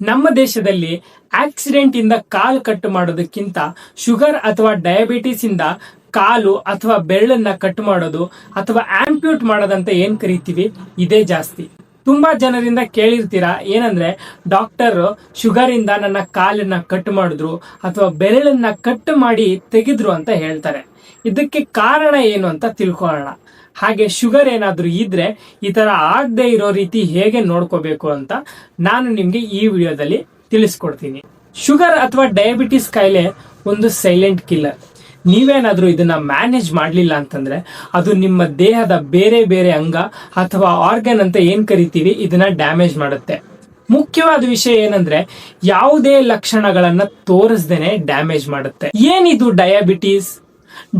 ನಮ್ಮ ದೇಶದಲ್ಲಿ ಆಕ್ಸಿಡೆಂಟ್ ಇಂದ ಕಾಲು ಕಟ್ ಮಾಡೋದಕ್ಕಿಂತ ಶುಗರ್ ಅಥವಾ ಡಯಾಬಿಟಿಸ್ ಇಂದ ಕಾಲು ಅಥವಾ ಬೆರಳನ್ನ ಕಟ್ ಮಾಡೋದು ಅಥವಾ ಆಂಪ್ಯೂಟ್ ಮಾಡೋದಂತ ಏನ್ ಕರಿತೀವಿ? ಇದೇ ಜಾಸ್ತಿ. ತುಂಬಾ ಜನರಿಂದ ಕೇಳಿರ್ತೀರಾ? ಏನಂದ್ರೆ ಡಾಕ್ಟರ್ ಶುಗರ್ ಇಂದ ನನ್ನ ಕಾಲನ್ನ ಕಟ್ ಮಾಡಿದ್ರು ಅಥವಾ ಬೆರಳನ್ನ ಕಟ್ ಮಾಡಿ ತೆಗೆದ್ರು ಅಂತ ಹೇಳ್ತಾರೆ. ಇದಕ್ಕೆ ಕಾರಣ ಏನು ಅಂತ ತಿಳ್ಕೊಳ್ಳೋಣ. ಹಾಗೆ ಶುಗರ್ ಏನಾದ್ರೂ ಇದ್ರೆ ಈ ತರ ಆಗದೆ ಇರೋ ರೀತಿ ಹೇಗೆ ನೋಡ್ಕೋಬೇಕು ಅಂತ ನಾನು ನಿಮ್ಗೆ ಈ ವಿಡಿಯೋದಲ್ಲಿ ತಿಳಿಸ್ಕೊಡ್ತೀನಿ. ಶುಗರ್ ಅಥವಾ ಡಯಾಬಿಟಿಸ್ ಕಾಯಿಲೆ ಒಂದು ಸೈಲೆಂಟ್ ಕಿಲ್ಲರ್ ನೀವೇನಾದ್ರೂ ಇದನ್ನ ಮ್ಯಾನೇಜ್ ಮಾಡಲಿಲ್ಲ ಅಂತಂದ್ರೆ ಅದು ನಿಮ್ಮ ದೇಹದ ಬೇರೆ ಬೇರೆ ಅಂಗ ಅಥವಾ ಆರ್ಗನ್ ಅಂತ ಏನ್ ಕರಿತೀವಿ ಇದನ್ನ ಡ್ಯಾಮೇಜ್ ಮಾಡುತ್ತೆ. ಮುಖ್ಯವಾದ ವಿಷಯ ಏನಂದ್ರೆ ಯಾವುದೇ ಲಕ್ಷಣಗಳನ್ನ ತೋರಿಸ್ದೇನೆ ಡ್ಯಾಮೇಜ್ ಮಾಡುತ್ತೆ. ಏನಿದು ಡಯಾಬಿಟೀಸ್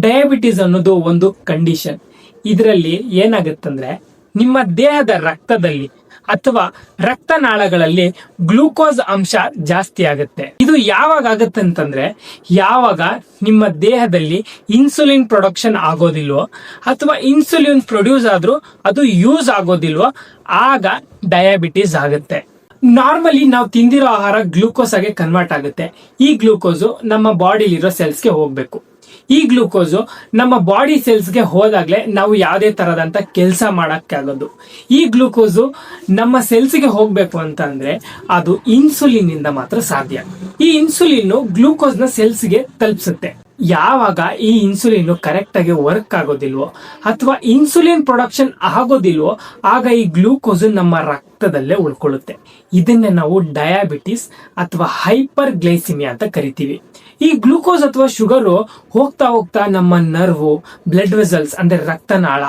ಡಯಾಬಿಟೀಸ್ ಅನ್ನೋದು ಒಂದು ಕಂಡೀಷನ್ ಇದರಲ್ಲಿ ಏನಾಗುತ್ತಂದ್ರೆ ನಿಮ್ಮ ದೇಹದ ರಕ್ತದಲ್ಲಿ ಅಥವಾ ರಕ್ತನಾಳಗಳಲ್ಲಿ ಗ್ಲೂಕೋಸ್ ಅಂಶ ಜಾಸ್ತಿ ಆಗುತ್ತೆ. ಇದು ಯಾವಾಗ ಆಗುತ್ತೆ ಅಂತಂದ್ರೆ, ಯಾವಾಗ ನಿಮ್ಮ ದೇಹದಲ್ಲಿ ಇನ್ಸುಲಿನ್ ಪ್ರೊಡಕ್ಷನ್ ಆಗೋದಿಲ್ವೋ, ಅಥವಾ ಇನ್ಸುಲಿನ್ ಪ್ರೊಡ್ಯೂಸ್ ಆದ್ರೂ ಅದು ಯೂಸ್ ಆಗೋದಿಲ್ವೋ, ಆಗ ಡಯಾಬಿಟೀಸ್ ಆಗುತ್ತೆ. ನಾರ್ಮಲಿ ನಾವು ತಿಂದಿರೋ ಆಹಾರ ಗ್ಲೂಕೋಸ್ ಆಗಿ ಕನ್ವರ್ಟ್ ಆಗುತ್ತೆ. ಈ ಗ್ಲೂಕೋಸು ನಮ್ಮ ಬಾಡಿಲಿರೋ ಸೆಲ್ಸ್ಗೆ ಹೋಗ್ಬೇಕು. ಈ ಗ್ಲುಕೋಸು ನಮ್ಮ ಬಾಡಿ ಸೆಲ್ಸ್ಗೆ ಹೋದಾಗ್ಲೆ ನಾವು ಯಾವುದೇ ತರದಂತ ಕೆಲಸ ಮಾಡೋಕ್ಕಾಗೋದು. ಈ ಗ್ಲುಕೋಸು ನಮ್ಮ ಸೆಲ್ಸ್ಗೆ ಹೋಗ್ಬೇಕು ಅಂತ ಅಂದ್ರೆ ಅದು ಇನ್ಸುಲಿನ್ ಇಂದ ಮಾತ್ರ ಸಾಧ್ಯ. ಈ ಇನ್ಸುಲಿನ್ ಗ್ಲೂಕೋಸ್ನ ಸೆಲ್ಸ್ಗೆ ತಲುಪಿಸುತ್ತೆ. ಯಾವಾಗ ಈ ಇನ್ಸುಲಿನ್ ಕರೆಕ್ಟಾಗಿ ವರ್ಕ್ ಆಗೋದಿಲ್ವೋ ಅಥವಾ ಇನ್ಸುಲಿನ್ ಪ್ರೊಡಕ್ಷನ್ ಆಗೋದಿಲ್ವೋ, ಆಗ ಈ ಗ್ಲೂಕೋಸ್ ನಮ್ಮ ರಕ್ತದಲ್ಲೇ ಉಳ್ಕೊಳ್ಳುತ್ತೆ. ಇದನ್ನೇ ನಾವು ಡಯಾಬಿಟಿಸ್ ಅಥವಾ ಹೈಪರ್ ಗ್ಲೈಸಿಮಿಯಾ ಅಂತ ಕರಿತೀವಿ. ಈ ಗ್ಲೂಕೋಸ್ ಅಥವಾ ಶುಗರು ಹೋಗ್ತಾ ಹೋಗ್ತಾ ನಮ್ಮ ನರ್ವು ಬ್ಲಡ್ ವೆಸಲ್ಸ್ ಅಂದ್ರೆ ರಕ್ತನಾಳ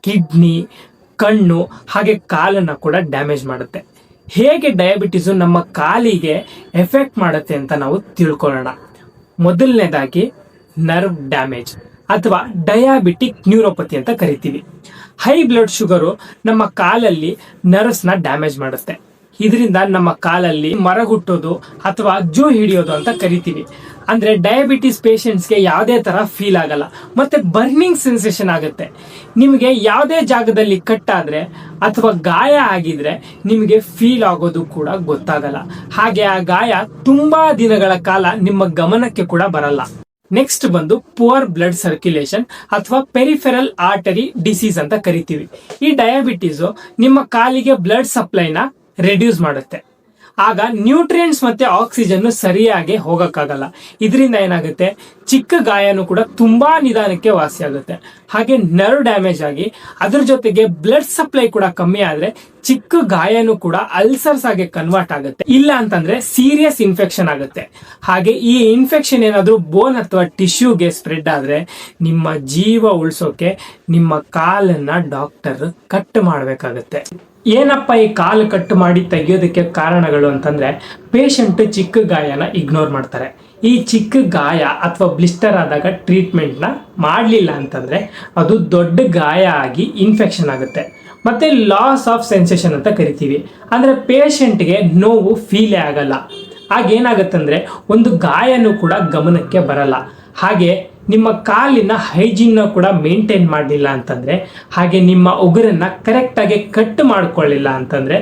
ಕಿಡ್ನಿ ಕಣ್ಣು ಹಾಗೆ ಕಾಲನ್ನ ಕೂಡ ಡ್ಯಾಮೇಜ್ ಮಾಡುತ್ತೆ. ಹೇಗೆ ಡಯಾಬಿಟಿಸ್ ನಮ್ಮ ಕಾಲಿಗೆ ಎಫೆಕ್ಟ್ ಮಾಡುತ್ತೆ ಅಂತ ನಾವು ತಿಳ್ಕೊಳ್ಳೋಣ. ಮೊದಲನೇದಾಗಿ ನರ್ವ್ ಡ್ಯಾಮೇಜ್ ಅಥವಾ ಡಯಾಬಿಟಿಕ್ ನ್ಯೂರೋಪತಿ ಅಂತ ಕರಿತೀವಿ. ಹೈ ಬ್ಲಡ್ ಶುಗರು ನಮ್ಮ ಕಾಲಲ್ಲಿ ನರ್ವ್ಸ್ನ ಡ್ಯಾಮೇಜ್ ಮಾಡುತ್ತೆ. ಇದರಿಂದ ನಮ್ಮ ಕಾಲಲ್ಲಿ ಮರಗುಟ್ಟೋದು ಅಥವಾ ಜೂ ಹಿಡಿಯೋದು ಅಂತ ಕರಿತೀವಿ. ಅಂದ್ರೆ ಡಯಾಬಿಟಿಸ್ ಪೇಷಂಟ್ಸ್ಗೆ ಯಾವುದೇ ತರ ಫೀಲ್ ಆಗಲ್ಲ. ಮತ್ತೆ ಬರ್ನಿಂಗ್ ಸೆನ್ಸೇಷನ್ ಆಗುತ್ತೆ. ನಿಮಗೆ ಯಾವುದೇ ಜಾಗದಲ್ಲಿ ಕಟ್ಟಾದ್ರೆ ಅಥವಾ ಗಾಯ ಆಗಿದ್ರೆ ನಿಮಗೆ ಫೀಲ್ ಆಗೋದು ಕೂಡ ಗೊತ್ತಾಗಲ್ಲ. ಹಾಗೆ ಆ ಗಾಯ ತುಂಬಾ ದಿನಗಳ ಕಾಲ ನಿಮ್ಮ ಗಮನಕ್ಕೆ ಕೂಡ ಬರಲ್ಲ. ನೆಕ್ಸ್ಟ್ ಬಂದು ಪುವರ್ ಬ್ಲಡ್ ಸರ್ಕ್ಯುಲೇಷನ್ ಅಥವಾ ಪೆರಿಫೆರಲ್ ಆರ್ಟರಿ ಡಿಸೀಸ್ ಅಂತ ಕರಿತೀವಿ. ಈ ಡಯಾಬಿಟೀಸು ನಿಮ್ಮ ಕಾಲಿಗೆ ಬ್ಲಡ್ ಸಪ್ಲೈನ ರೆಡ್ಯೂಸ್ ಮಾಡುತ್ತೆ. ಆಗ ನ್ಯೂಟ್ರಿಯೆಂಟ್ಸ್ ಮತ್ತೆ ಆಕ್ಸಿಜನ್ ಸರಿಯಾಗಿ ಹೋಗಕ್ಕಾಗಲ್ಲ. ಇದರಿಂದ ಏನಾಗುತ್ತೆ? ಚಿಕ್ಕ ಗಾಯನೂ ಕೂಡ ತುಂಬಾ ನಿಧಾನಕ್ಕೆ ವಾಸಿ ಆಗುತ್ತೆ. ಹಾಗೆ ನರ್ವ್ ಡ್ಯಾಮೇಜ್ ಆಗಿ ಅದ್ರ ಜೊತೆಗೆ ಬ್ಲಡ್ ಸಪ್ಲೈ ಕೂಡ ಕಮ್ಮಿ ಆದ್ರೆ ಚಿಕ್ಕ ಗಾಯನೂ ಕೂಡ ಅಲ್ಸರ್ಸ್ ಆಗಿ ಕನ್ವರ್ಟ್ ಆಗುತ್ತೆ. ಇಲ್ಲ ಅಂತಂದ್ರೆ ಸೀರಿಯಸ್ ಇನ್ಫೆಕ್ಷನ್ ಆಗುತ್ತೆ. ಹಾಗೆ ಈ ಇನ್ಫೆಕ್ಷನ್ ಏನಾದ್ರೂ ಬೋನ್ ಅಥವಾ ಟಿಶ್ಯೂಗೆ ಸ್ಪ್ರೆಡ್ ಆದ್ರೆ ನಿಮ್ಮ ಜೀವ ಉಳಿಸೋಕೆ ನಿಮ್ಮ ಕಾಲನ್ನ ಡಾಕ್ಟರ್ ಕಟ್ ಮಾಡಬೇಕಾಗತ್ತೆ. ಏನಪ್ಪ ಈ ಕಾಲು ಕಟ್ಟು ಮಾಡಿ ತೆಗೆಯೋದಕ್ಕೆ ಕಾರಣಗಳು ಅಂತಂದ್ರೆ ಪೇಷಂಟ್ ಚಿಕ್ಕ ಗಾಯನ ಇಗ್ನೋರ್ ಮಾಡ್ತಾರೆ. ಈ ಚಿಕ್ಕ ಗಾಯ ಅಥವಾ ಬ್ಲಿಸ್ಟರ್ ಆದಾಗ ಟ್ರೀಟ್ಮೆಂಟ್ನ ಮಾಡಲಿಲ್ಲ ಅಂತಂದ್ರೆ ಅದು ದೊಡ್ಡ ಗಾಯ ಆಗಿ ಇನ್ಫೆಕ್ಷನ್ ಆಗುತ್ತೆ. ಮತ್ತೆ ಲಾಸ್ ಆಫ್ ಸೆನ್ಸೇಷನ್ ಅಂತ ಕರಿತೀವಿ. ಅಂದ್ರೆ ಪೇಷಂಟ್ಗೆ ನೋವು ಫೀಲೇ ಆಗಲ್ಲ. ಆಗೇನಾಗುತ್ತಂದರೆ ಒಂದು ಗಾಯನೂ ಕೂಡ ಗಮನಕ್ಕೆ ಬರಲ್ಲ. ಹಾಗೆ ನಿಮ್ಮ ಕಾಲಿನ ಹೈಜೀನ್ನ ಕೂಡ ಮೇಂಟೈನ್ ಮಾಡಲಿಲ್ಲ ಅಂತಂದರೆ, ಹಾಗೆ ನಿಮ್ಮ ಉಗುರನ್ನು ಕರೆಕ್ಟಾಗಿ ಕಟ್ ಮಾಡಿಕೊಳ್ಳಿಲ್ಲ ಅಂತಂದರೆ,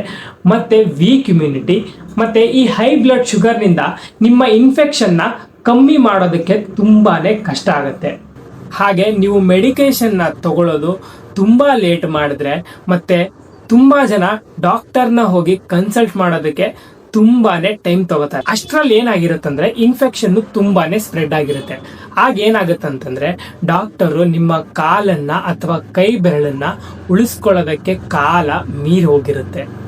ಮತ್ತು ವೀಕ್ ಇಮ್ಯುನಿಟಿ ಮತ್ತು ಈ ಹೈ ಬ್ಲಡ್ ಶುಗರ್ನಿಂದ ನಿಮ್ಮ ಇನ್ಫೆಕ್ಷನ್ನ ಕಮ್ಮಿ ಮಾಡೋದಕ್ಕೆ ತುಂಬಾ ಕಷ್ಟ ಆಗುತ್ತೆ. ಹಾಗೆ ನೀವು ಮೆಡಿಕೇಷನ್ನ ತಗೊಳ್ಳೋದು ತುಂಬ ಲೇಟ್ ಮಾಡಿದ್ರೆ, ಮತ್ತು ತುಂಬ ಜನ ಡಾಕ್ಟರ್ನ ಹೋಗಿ ಕನ್ಸಲ್ಟ್ ಮಾಡೋದಕ್ಕೆ ತುಂಬಾನೇ ಟೈಮ್ ತಗೋತಾರೆ. ಅಷ್ಟ್ರಲ್ಲಿ ಏನಾಗಿರುತ್ತಂದ್ರೆ ಇನ್ಫೆಕ್ಷನ್ ತುಂಬಾನೇ ಸ್ಪ್ರೆಡ್ ಆಗಿರುತ್ತೆ. ಆಗ ಏನಾಗುತ್ತಂತಂದ್ರೆ ಡಾಕ್ಟರು ನಿಮ್ಮ ಕಾಲನ್ನ ಅಥವಾ ಕೈ ಬೆರಳನ್ನ ಉಳಿಸ್ಕೊಳ್ಳೋದಕ್ಕೆ ಕಾಲ ಮೀರಿ ಹೋಗಿರುತ್ತೆ.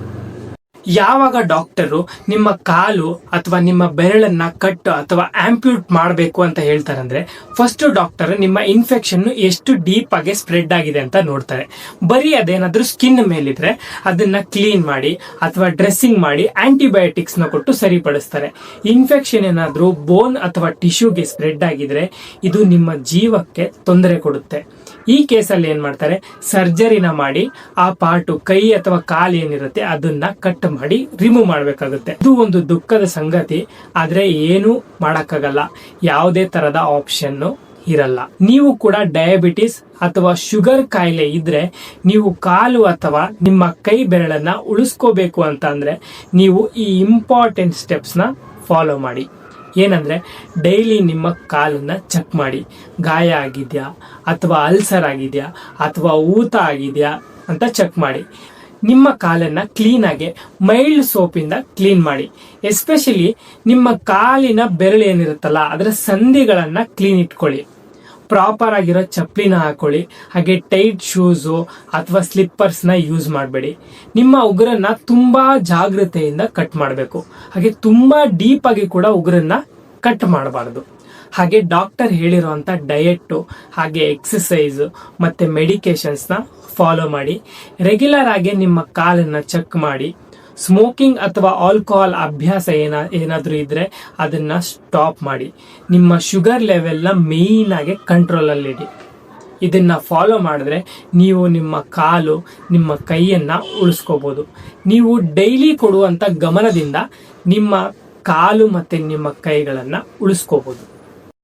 ಯಾವಾಗ ಡಾಕ್ಟರು ನಿಮ್ಮ ಕಾಲು ಅಥವಾ ನಿಮ್ಮ ಬೆರಳನ್ನ ಕಟ್ಟು ಅಥವಾ ಆಂಪ್ಯೂಟ್ ಮಾಡಬೇಕು ಅಂತ ಹೇಳ್ತಾರಂದ್ರೆ ಫಸ್ಟ್ ಡಾಕ್ಟರ್ ನಿಮ್ಮ ಇನ್ಫೆಕ್ಷನ್ ಎಷ್ಟು ಡೀಪ್ ಆಗಿ ಸ್ಪ್ರೆಡ್ ಆಗಿದೆ ಅಂತ ನೋಡ್ತಾರೆ. ಬರೀ ಅದೇನಾದ್ರೂ ಸ್ಕಿನ್ ಮೇಲಿದ್ರೆ ಅದನ್ನ ಕ್ಲೀನ್ ಮಾಡಿ ಅಥವಾ ಡ್ರೆಸ್ಸಿಂಗ್ ಮಾಡಿ ಆಂಟಿಬಯೋಟಿಕ್ಸ್ನ ಕೊಟ್ಟು ಸರಿಪಡಿಸ್ತಾರೆ. ಇನ್ಫೆಕ್ಷನ್ ಏನಾದ್ರೂ ಬೋನ್ ಅಥವಾ ಟಿಶ್ಯೂಗೆ ಸ್ಪ್ರೆಡ್ ಆಗಿದ್ರೆ ಇದು ನಿಮ್ಮ ಜೀವಕ್ಕೆ ತೊಂದರೆ ಕೊಡುತ್ತೆ. ಈ ಕೇಸಲ್ಲಿ ಏನ್ ಮಾಡ್ತಾರೆ? ಸರ್ಜರಿನ ಮಾಡಿ ಆ ಪಾರ್ಟು ಕೈ ಅಥವಾ ಕಾಲು ಏನಿರುತ್ತೆ ಅದನ್ನ ಕಟ್ ಮಾಡಿ ರಿಮೂವ್ ಮಾಡಬೇಕಾಗುತ್ತೆ. ಇದು ಒಂದು ದುಃಖದ ಸಂಗತಿ, ಆದರೆ ಏನು ಮಾಡೋಕ್ಕಾಗಲ್ಲ. ಯಾವುದೇ ತರದ ಆಪ್ಷನ್ ಇರಲ್ಲ. ನೀವು ಕೂಡ ಡಯಾಬಿಟಿಸ್ ಅಥವಾ ಶುಗರ್ ಕಾಯಿಲೆ ಇದ್ರೆ ನೀವು ಕಾಲು ಅಥವಾ ನಿಮ್ಮ ಕೈ ಬೆರಳನ್ನ ಉಳಿಸ್ಕೋಬೇಕು ಅಂತ ಅಂದ್ರೆ ನೀವು ಈ ಇಂಪಾರ್ಟೆಂಟ್ ಸ್ಟೆಪ್ಸ್ನ ಫಾಲೋ ಮಾಡಿ. ಏನಂದ್ರೆ ಡೈಲಿ ನಿಮ್ಮ ಕಾಲನ್ನ ಚೆಕ್ ಮಾಡಿ. ಗಾಯ ಆಗಿದೆಯಾ, ಅಥವಾ ಅಲ್ಸರ್ ಆಗಿದೆಯಾ, ಅಥವಾ ಊತ ಆಗಿದೆಯಾ ಅಂತ ಚೆಕ್ ಮಾಡಿ. ನಿಮ್ಮ ಕಾಲನ್ನ ಕ್ಲೀನಾಗಿ ಮೈಲ್ಡ್ ಸೋಪಿಂದ ಕ್ಲೀನ್ ಮಾಡಿ. ಎಸ್ಪೆಷಲಿ ನಿಮ್ಮ ಕಾಲಿನ ಬೆರಳು ಏನಿರುತ್ತಲ್ಲ, ಅದರ ಸಂಧಿಗಳನ್ನ ಕ್ಲೀನ್ ಇಟ್ಕೊಳ್ಳಿ. ಪ್ರಾಪರ್ ಆಗಿರೋ ಚಪ್ಪಲಿನ ಹಾಕೊಳ್ಳಿ, ಹಾಗೆ ಟೈಟ್ ಶೂಸು ಅಥವಾ ಸ್ಲಿಪ್ಪರ್ಸ್ನ ಯೂಸ್ ಮಾಡಬೇಡಿ. ನಿಮ್ಮ ಉಗುರನ್ನ ತುಂಬಾ ಜಾಗೃತೆಯಿಂದ ಕಟ್ ಮಾಡಬೇಕು. ಹಾಗೆ ತುಂಬಾ ಡೀಪ್ ಆಗಿ ಕೂಡ ಉಗುರನ್ನ ಕಟ್ ಮಾಡಬಾರ್ದು. ಹಾಗೆ ಡಾಕ್ಟರ್ ಹೇಳಿರುವಂಥ ಡಯೆಟ್ಟು ಹಾಗೆ ಎಕ್ಸಸೈಸು ಮತ್ತು ಮೆಡಿಕೇಶನ್ಸ್ನ ಫಾಲೋ ಮಾಡಿ. ರೆಗ್ಯುಲರ್ ಆಗಿ ನಿಮ್ಮ ಕಾಲನ್ನು ಚೆಕ್ ಮಾಡಿ. ಸ್ಮೋಕಿಂಗ್ ಅಥವಾ ಆಲ್ಕೋಹಾಲ್ ಅಭ್ಯಾಸ ಏನ, ಏನಾದರೂ ಇದ್ದರೆ ಅದನ್ನು ಸ್ಟಾಪ್ ಮಾಡಿ. ನಿಮ್ಮ ಶುಗರ್ ಲೆವೆಲ್ನ ಮೇಯ್ನ್ ಆಗಿ ಕಂಟ್ರೋಲಲ್ಲಿಡಿ ಇದನ್ನ ಫಾಲೋ ಮಾಡಿದ್ರೆ ನೀವು ನಿಮ್ಮ ಕಾಲು, ನಿಮ್ಮ ಕೈಯನ್ನ ಉಳಿಸ್ಕೋಬೋದು. ನೀವು ಡೈಲಿ ಕೊಡುವಂತ ಗಮನದಿಂದ ನಿಮ್ಮ ಕಾಲು ಮತ್ತೆ ನಿಮ್ಮ ಕೈಗಳನ್ನ ಉಳಿಸ್ಕೋಬಹುದು